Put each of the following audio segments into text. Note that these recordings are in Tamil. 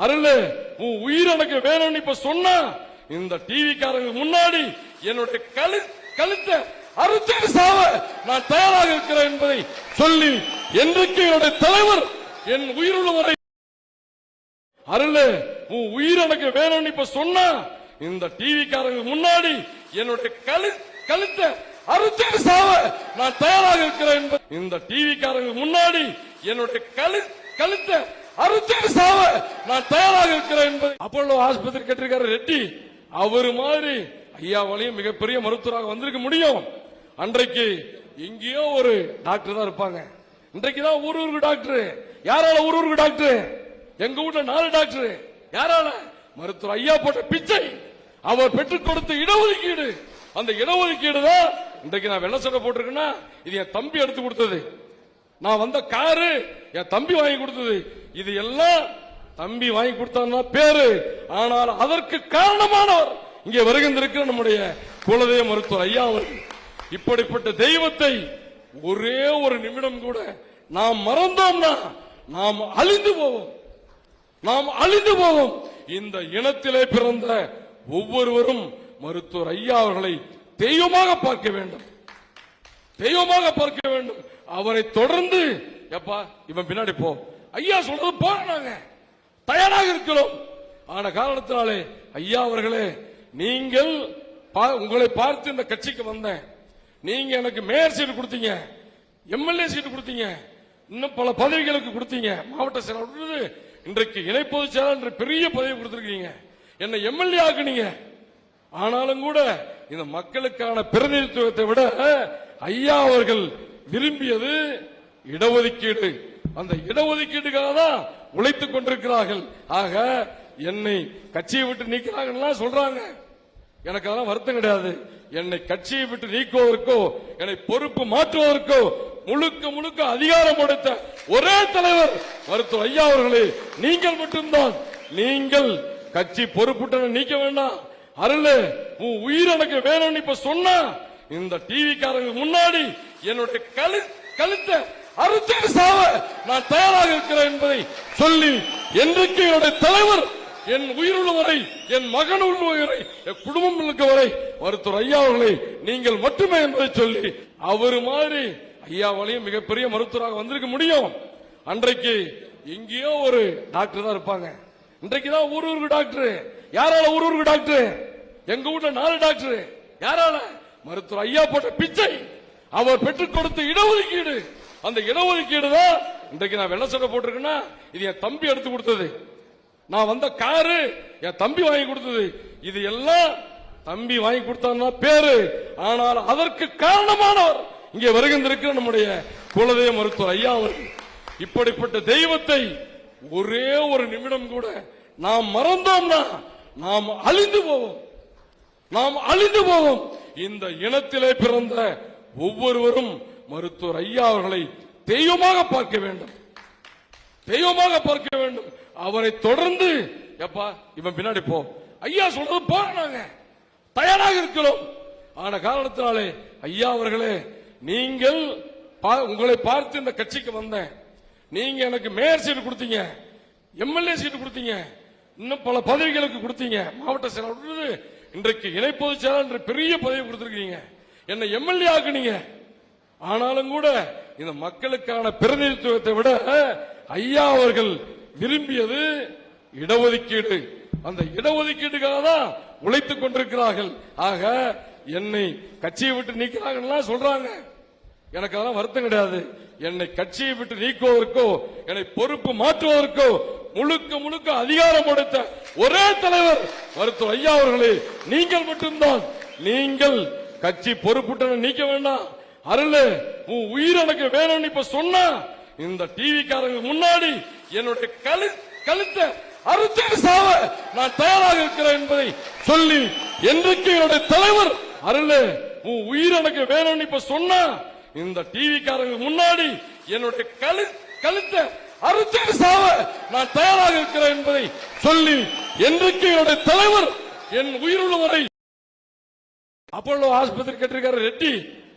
அருளு உன் உயிர் எனக்கு வேணும்னு இப்ப சொன்னா இந்த டிவி காரங்க முன்னாடி என்னுடைய கழு கழுத்தை அறுத்துக்கு சாவ நான் தயாராக இருக்கிறேன் என்பதை சொல்லி என்றைக்கு என்னுடைய தலைவர் என் உயிருள்ளவரை அருளு உன் உயிர் எனக்கு வேணும்னு இப்ப சொன்னா இந்த டிவி காரங்க முன்னாடி என்னுடைய கழு கழுத்தை அறுத்துக்கு சாவ நான் தயாராக இருக்கிறேன் என்பது இந்த டிவி காரங்க முன்னாடி என்னுடைய கழு கழுத்தை அறுத்துட்டு சாவ. நான் தயாராக இருக்கிறேன் என்பது அப்பல்லோ ஆஸ்பத்திரி கட்டிருக்காரு ரெட்டி. அவரு மாதிரி ஐயாவாலையும் மிகப்பெரிய மருத்துவராக வந்திருக்க முடியும். அன்றைக்கு எங்கேயோ ஒரு டாக்டர் தான் இருப்பாங்க. இன்றைக்கு தான் ஊர் ஊருக்கு டாக்டர். யாரால ஊர் ஊருக்கு டாக்டர்? எங்க ஊர்ல நாலு டாக்டர். யாரால? மருத்துவர் ஐயா போட்ட பிச்சை. அவர் பெற்றுக் கொடுத்த இடஒதுக்கீடு. அந்த இடஒதுக்கீடு தான் இன்றைக்கு நான் வெள்ள சட்டை போட்டிருக்கேன்னா இது என் தம்பி எடுத்து கொடுத்தது. நான் வந்த காரு என் தம்பி வாங்கி கொடுத்தது. இது எல்லாம் தம்பி வாங்கி கொடுத்தான்னா பேரு. ஆனால் அதற்கு காரணமானவர் இங்கே வருகின்றிருக்கிற நம்முடைய குலதெய்வ மருத்துவர் ஐயா அவர்கள். இப்படிப்பட்ட தெய்வத்தை ஒரே ஒரு நிமிடம் கூட நாம் மறந்தோம்னா நாம் அழிந்து போவோம். நாம் அழிந்து போவோம். இந்த இனத்திலே பிறந்த ஒவ்வொருவரும் மருத்துவர் ஐயா அவர்களை தெய்வமாக பார்க்க வேண்டும். தெய்வமாக பார்க்க வேண்டும். அவரை தொடர்ந்து எப்பா இவன் பின்னாடி போ. ஐயா சொல்றது போறாங்க தயாராக இருக்கிறோம். ஆன காரணத்தினாலே ஐயா அவர்களே நீங்கள் பா- உங்களை பார்த்து இந்த கட்சிக்கு வந்தேன். நீங்க எனக்கு மேயர் சீட்டு கொடுத்தீங்க. எம்எல்ஏ சீட்டு கொடுத்தீங்க. இன்னும் பல பதவிகளுக்கு கொடுத்தீங்க. மாவட்ட செயலாளர் இன்றைக்கு இணை பொதுச் செயலாளர் என்ற பெரிய பதவி கொடுத்திருக்கீங்க. என்னை எம்எல்ஏ ஆக்குனீங்க. ஆனாலும் கூட இந்த மக்களுக்கான பிரதிநிதித்துவத்தை விட ஐயா அவர்கள் விரும்பியது இடஒதுக்கீடு. அந்த இடஒதுக்கீட்டுக்காக தான் உழைத்துக் கொண்டிருக்கிறார்கள். ஆக என்னை கட்சியை விட்டு நீக்கிறாங்கன்னா சொல்றாங்க. எனக்கு அதெல்லாம் வருத்தம் கிடையாது. என்னை கட்சியை விட்டு நீக்குவதற்கோ என்னை பொறுப்பு மாற்றுவதற்கோ முழுக்க முழுக்க அதிகாரம் கொடுத்த ஒரே தலைவர் மருத்துவர் ஐயா அவர்களே நீங்கள் மட்டும்தான். நீங்கள் கட்சி பொறுப்புட்டனை நீக்க வேண்டாம். அருளு உன் உயிர் எனக்கு வேணும்னு இப்ப சொன்னா இந்த டிவி காரங்க முன்னாடி என்னுடைய கழு கழுத்தை அறுத்துக்கு சாவ நான் தயாராக இருக்கிறேன் என்பதை சொல்லி என்றைக்கு என்னுடைய தலைவர் என் உயிருள்ள வரை என் மகன் உள்ள வரை என் குடும்பம் இருக்க வரை மருத்துவர் ஐயா அவர்களை நீங்கள் மட்டுமே என்பதை சொல்லி அவரு மாதிரி ஐயாவாலையும் மிகப்பெரிய மருத்துவராக வந்திருக்க முடியும். அன்றைக்கு எங்கேயோ ஒரு டாக்டர் தான் இருப்பாங்க. இன்றைக்கு தான் ஊர் ஊருக்கு டாக்டர். யாரால ஒரு ஊருக்கு டாக்டர்? எங்க வீட்டுல நாலு டாக்டர். யாரால? மருத்துவர் ஐயா போட்ட பிச்சை. அவர் பெற்றுக் கொடுத்த இடஒதுக்கீடு. அந்த இடஒதுக்கீடு தான் இன்றைக்கு நான் வெள்ள சட்டை போட்டிருக்கேன்னா இது என் தம்பி எடுத்து கொடுத்தது. நான் வந்த காரு என் தம்பி வாங்கி கொடுத்தது. இது எல்லாம் தம்பி வாங்கி கொடுத்தான்னா பேரு. ஆனால் அதற்கு காரணமானவர் இங்கே வருகின்றிருக்கிற நம்முடைய குலதெய்வ மருத்துவர் ஐயா அவர்கள். இப்படிப்பட்ட தெய்வத்தை ஒரே ஒரு நிமிடம் கூட நாம் மறந்தோம்னா நாம் அழிந்து போவோம். நாம் அழிந்து போவோம். இந்த இனத்திலே பிறந்த ஒவ்வொருவரும் மருத்துவர் ஐயா அவர்களை தெய்வமாக பார்க்க வேண்டும். தெய்வமாக பார்க்க வேண்டும். அவரை தொடர்ந்து எப்பா இவன் பின்னாடி போ. ஐயா சொல்றது போறாங்க தயாராக இருக்கிறோம். ஆன காரணத்தினாலே ஐயா அவர்களே நீங்கள் பா- உங்களை பார்த்து இந்த கட்சிக்கு வந்தேன். நீங்க எனக்கு மேயர் சீட்டு கொடுத்தீங்க. எம்எல்ஏ சீட்டு கொடுத்தீங்க. இன்னும் பல பதவிகளுக்கு கொடுத்தீங்க. மாவட்ட செயலாளர் இன்றைக்கு இணை பொதுச் செயலாளர் என்ற பெரிய பதவி கொடுத்திருக்கீங்க. என்னை எம்எல்ஏ ஆக்குனீங்க. ஆனாலும் கூட இந்த மக்களுக்கான பிரதிநிதித்துவத்தை விட ஐயா அவர்கள் விரும்பியது இடஒதுக்கீடு. அந்த இடஒதுக்கீடுக்காக தான் உழைத்துக் கொண்டிருக்கிறார்கள். ஆக என்னை கட்சியை விட்டு நீக்கிறாங்கன்னா சொல்றாங்க. எனக்கு அதெல்லாம் வருத்தம் கிடையாது. என்னை கட்சியை விட்டு நீக்குவதற்கோ என்னை பொறுப்பு மாற்றுவதற்கோ முழுக்க முழுக்க அதிகாரம் கொடுத்த ஒரே தலைவர் மருத்துவர் ஐயா அவர்களே நீங்கள் மட்டும்தான். நீங்கள் கட்சி பொறுப்புட்டனை நீக்க வேண்டாம். அருளு உன் உயிர் எனக்கு வேணும்னு இப்ப சொன்னா இந்த டிவி காரங்க முன்னாடி என்னுடைய கழு கழுத்தை அறுத்துட்டு சாவ நான் தயாராக இருக்கிறேன் என்பதை சொல்லி என்றைக்கு என்னுடைய தலைவர் அருளு உன் உயிர் எனக்கு வேணும்னு இப்ப சொன்னா இந்த டிவி காரங்க முன்னாடி என்னுடைய கழு கழுத்தை அறுத்துட்டு சாவ நான் தயாராக இருக்கிறேன் என்பதை சொல்லி என்றைக்கு என்னுடைய தலைவர் என் உயிர் வரை அப்பல்லோ ஆஸ்பத்திரி கட்டிருக்காரு ரெட்டி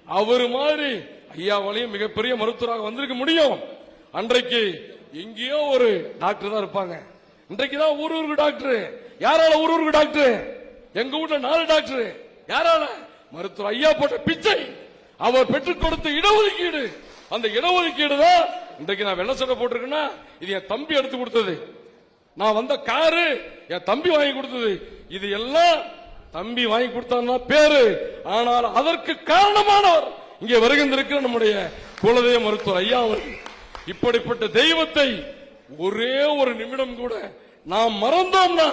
அவர் மாதிரி ஐயாவாலையும் மிகப்பெரிய மருத்துவராக வந்திருக்க முடியும். அன்றைக்கு எங்கேயோ ஒரு டாக்டர் தான் இருப்பாங்க. இன்றைக்கு தான் ஊர் ஊருக்கு டாக்டர். யாரால ஊர் ஊருக்கு டாக்டர்? எங்க வீட்ல நாலு டாக்டர். யாரால? மருத்துவர் ஐயா போட்ட பிச்சை. அவர் பெற்றுக் கொடுத்த இடஒதுக்கீடு. அந்த இடஒதுக்கீடு தான் இன்றைக்கு நான் வெள்ள சட்டை போட்டிருக்கேன்னா இது என் தம்பி எடுத்து கொடுத்தது. நான் வந்த காரு என் தம்பி வாங்கி கொடுத்தது. இது எல்லாம் தம்பி வாங்கி கொடுத்தான்னா பேரு. ஆனால் அதற்கு காரணமானவர் இங்கே வருகின்றிருக்கிற நம்முடைய குலதெய்வ மருத்துவர் ஐயா அவர்கள். இப்படிப்பட்ட தெய்வத்தை ஒரே ஒரு நிமிடம் கூட நாம் மறந்தோம்னா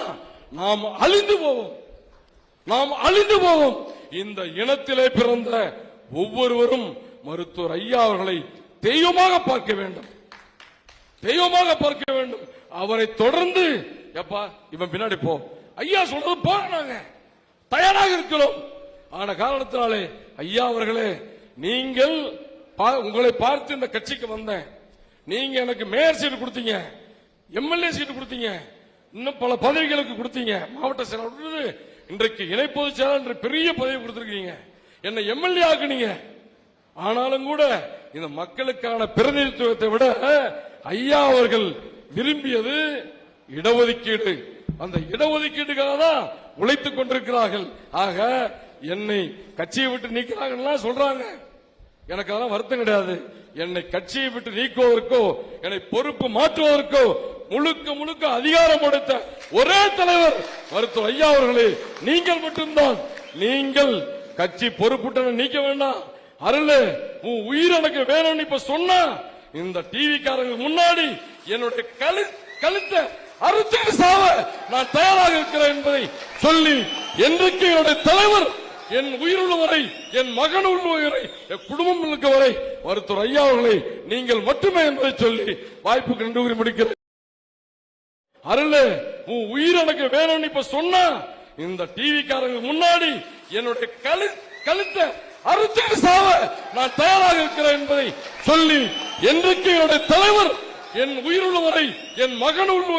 நாம் அழிந்து போவோம். நாம் அழிந்து போவோம். இந்த இனத்திலே பிறந்த ஒவ்வொருவரும் மருத்துவர் ஐயா அவர்களை தெய்வமாக பார்க்க வேண்டும். தெய்வமாக பார்க்க வேண்டும். அவரை தொடர்ந்து எப்பா இவன் பின்னாடி போ. ஐயா சொல்றது போறாங்க தயாராக இருக்கிறோம். ஆன காரணத்தினாலே ஐயா அவர்களே நீங்கள் பா- உங்களை பார்த்து இந்த கட்சிக்கு வந்தேன். நீங்க எனக்கு மேயர் சீட்டு கொடுத்தீங்க எம்எல்ஏ சீட்டு கொடுத்தீங்க இன்னும் பல பதவிகளுக்கு கொடுத்தீங்க. மாவட்ட செயலாளர் இன்றைக்கு இணை பொதுச் செயலாளர் என்ற பெரிய பதவி கொடுத்திருக்கீங்க என்னை எம்எல்ஏ ஆக்குனீங்க. ஆனாலும் கூட இந்த மக்களுக்கான பிரதிநிதித்துவத்தை விட ஐயா அவர்கள் விரும்பியது இடஒதுக்கீடு. அந்த இடஒதுக்கீட்டுக்காக தான் உழைத்துக் கொண்டிருக்கிறார்கள். ஆக என்னை கட்சியை விட்டு நீக்கிறாங்கலாம் சொல்றாங்க. எனக்கு அதெல்லாம் வருத்தம் கிடையாது. என்னை கட்சியை விட்டு நீக்குவதற்கோ என்னை பொறுப்பு மாற்றுவதற்கோ முழுக்க முழுக்க அதிகாரம் கொடுத்த ஒரே தலைவர் மருத்துவர் ஐயா அவர்களே நீங்கள் மட்டும்தான். நீங்கள் கட்சி பொறுப்புட்டனை நீக்க வேண்டாம். அருள் உன் உயிர் எனக்கு வேணும்னு இப்ப சொன்னா இந்த டிவி காரங்க முன்னாடி என்னுடைய கழு கழுத்தை அறுத்துட்டு சாவ. நான் தயாராக இருக்கிறேன் என்பதை சொல்லி என்றைக்கு என்னுடைய தலைவர் என் உயிருள்ள வரை என் மகன் உள்ள வரை என் குடும்பம் இருக்க வரை மருத்துவர் ஐயா அவர்களை நீங்கள் மட்டுமே என்பதை சொல்லி வாய்ப்புக்கு நன்றி கூறி முடிக்கிறேன். அருள் உன் உயிர் எனக்கு வேணும்னு இப்ப சொன்னா இந்த டிவிக்காரங்க முன்னாடி என்னுடைய கழு கழுத்தை அறுத்துட்டு சாவ. நான் தயாராக இருக்கிறேன் என்பதை சொல்லி என்றைக்கு என்னுடைய தலைவர் என் உயிருள்ள வரை என் மகன் உள்ள